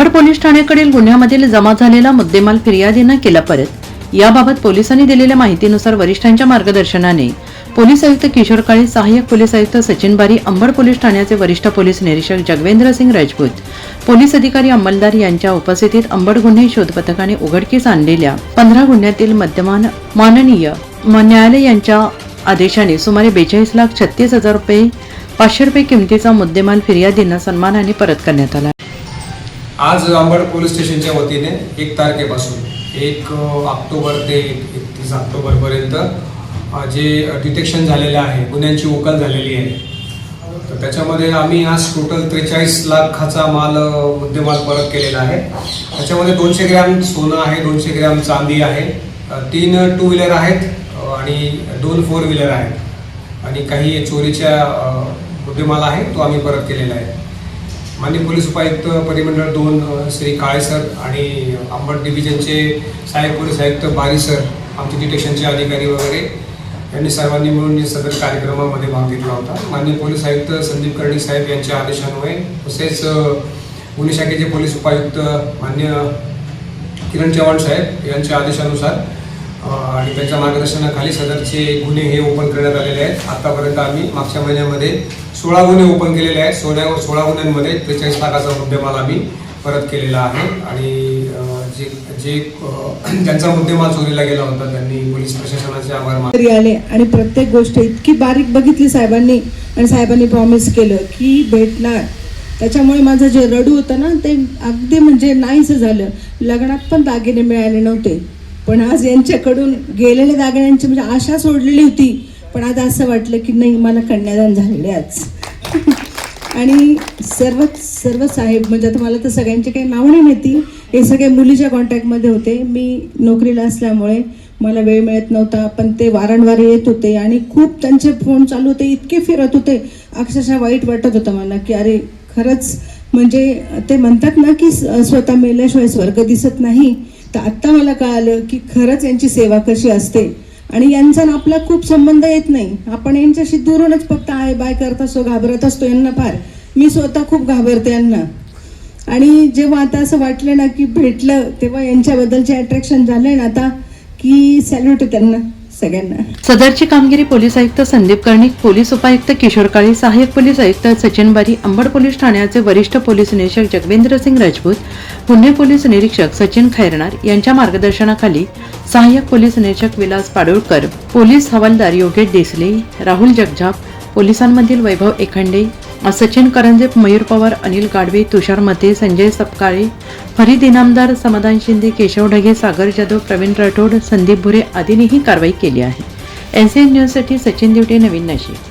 Ambad police ठाण्याकडील गुन्ह्यामधील जमा झालेला मुद्देमाल फिर्यादीनं केला परत. याबाबत पोलिसांनी दिलेल्या माहितीनुसार वरिष्ठांच्या मार्गदर्शनाने पोलीस आयुक्त किशोर काळे सहाय्यक पोलीस आयुक्त सचिन बारी अंबड पोलीस ठाण्याचे वरिष्ठ पोलीस निरीक्षक जगवेंद्र सिंग राजपूत पोलीस अधिकारी अंमलदार यांच्या उपस्थितीत अंबड गुन्हे शोध पथकाने उघडकीस आणलेल्या पंधरा गुन्ह्यातील मध्यमान माननीय न्यायालय यांच्या आदेशाने सुमारे बेचाळीस लाख छत्तीस हजार रुपये पाचशे रुपये किमतीचा मुद्देमाल फिर्यादींना सन्मानाने परत करण्यात आला. आज अंबड पोलीस स्टेशनच्या वतीने एक तारखेपासून एक ऑक्टोबर ते एकतीस ऑक्टोबरपर्यंत जे डिटेक्शन झालेलं आहे गुन्ह्यांची उकल झालेली आहे तर त्याच्यामध्ये आम्ही आज टोटल त्रेचाळीस लाखाचा माल मुद्देमाल परत केलेला आहे. त्याच्यामध्ये दोनशे ग्रॅम सोनं आहे दोनशे ग्रॅम चांदी आहे तीन टू व्हीलर आहेत आणि दोन फोर व्हीलर आहेत. आणि काही चोरीच्या मुद्देमाल आहे तो आम्ही परत केलेला आहे. माननीय पोलीस उपायुक्त परिमंडळ दोन श्री काळे सर आणि अंबड डिव्हिजनचे सहाय्यक पोलीस आयुक्त बारी सर आमचे डिटेक्शनचे अधिकारी वगैरे यांनी सर्वांनी मिळून या सदर कार्यक्रमामध्ये भाग घेतला होता. माननीय पोलीस आयुक्त संदीप कर्णिक साहेब यांच्या आदेशान्वये तसेच गुन्हे शाखेचे पोलीस उपायुक्त मान्य किरण चव्हाण साहेब यांच्या आदेशानुसार आणि त्यांच्या मार्गदर्शनाखाली सदरचे गुन्हे हे ओपन करण्यात आलेले आहेत. आतापर्यंत आम्ही मागच्या महिन्यामध्ये सोळा गुन्हे ओपन केलेले आहेत. सोळा सोळा गुन्ह्यांमध्ये त्रेचाळीस लाखाचा मुद्देमाल आम्ही परत केलेला आहे. आणि जे जे ज्यांचा मुद्देमाल चोरीला गेला होता त्यांनी पोलीस प्रशासनाचे आभार मानले तरी आले. आणि प्रत्येक गोष्ट इतकी बारीक बघितली साहेबांनी आणि साहेबांनी प्रॉमिस केलं की भेटणार. त्याच्यामुळे माझं जे रडू होतं ना ते अगदी म्हणजे नाहीसं झालं. लग्नात पण दागिने मिळाले नव्हते. पण आज यांच्याकडून गेलेल्या दागिन्यांची म्हणजे आशा सोडलेली होती. पण आज असं वाटलं की नाही मला कन्यादान झालेले आज. आणि सर्व सर्व साहेब म्हणजे आता मला तर सगळ्यांचे काही नावं नाही माहिती हे सगळे मुलीच्या कॉन्टॅक्टमध्ये होते. मी नोकरीला असल्यामुळे मला वेळ मिळत नव्हता पण ते वारंवार येत होते आणि खूप त्यांचे फोन चालू होते इतके फिरत होते. अक्षरशः वाईट वाटत होतं मला की अरे खरंच म्हणजे ते म्हणतात ना की स्वतः मेल्याशिवाय स्वर्ग दिसत नाही. तर आत्ता मला कळालं की खरंच यांची सेवा कशी असते. आणि यांचा ना आपला खूप संबंध येत नाही. आपण यांच्याशी दुरूनच फक्त आय बाय करत असतो घाबरत असतो यांना फार. मी स्वतः खूप घाबरते यांना. आणि जेव्हा आता असं वाटलं ना की भेटलं तेव्हा यांच्याबद्दलचे अट्रॅक्शन झालंय ना आता की सॅल्यूट त्यांना. सगळ्यांना. सदरची कामगिरी पोलीस आयुक्त संदीप कर्णिक पोलीस उपायुक्त किशोर काळे सहाय्यक पोलीस आयुक्त सचिन बारी अंबड पोलीस ठाण्याचे वरिष्ठ पोलीस निरीक्षक जगवेंद्र सिंग राजपूत पुणे पोलीस निरीक्षक सचिन खैरनार यांच्या मार्गदर्शनाखाली सहाय्यक पोलीस निरीक्षक विलास पाडुळकर पोलीस हवालदार योगेश देसले राहुल जगजाप पोलिसांमधील वैभव एखंडे सचिन करंजे मयूर पवार अनिल गाडवे तुषार मते संजय सपकाळे फरीद इनामदार समाधान शिंदे केशव ढगे सागर जाधव प्रवीण राठोड संदीप भुरे आदींनीही कारवाई केली आहे. एन न्यूजसाठी सचिन दिवटे नवीन नाशिक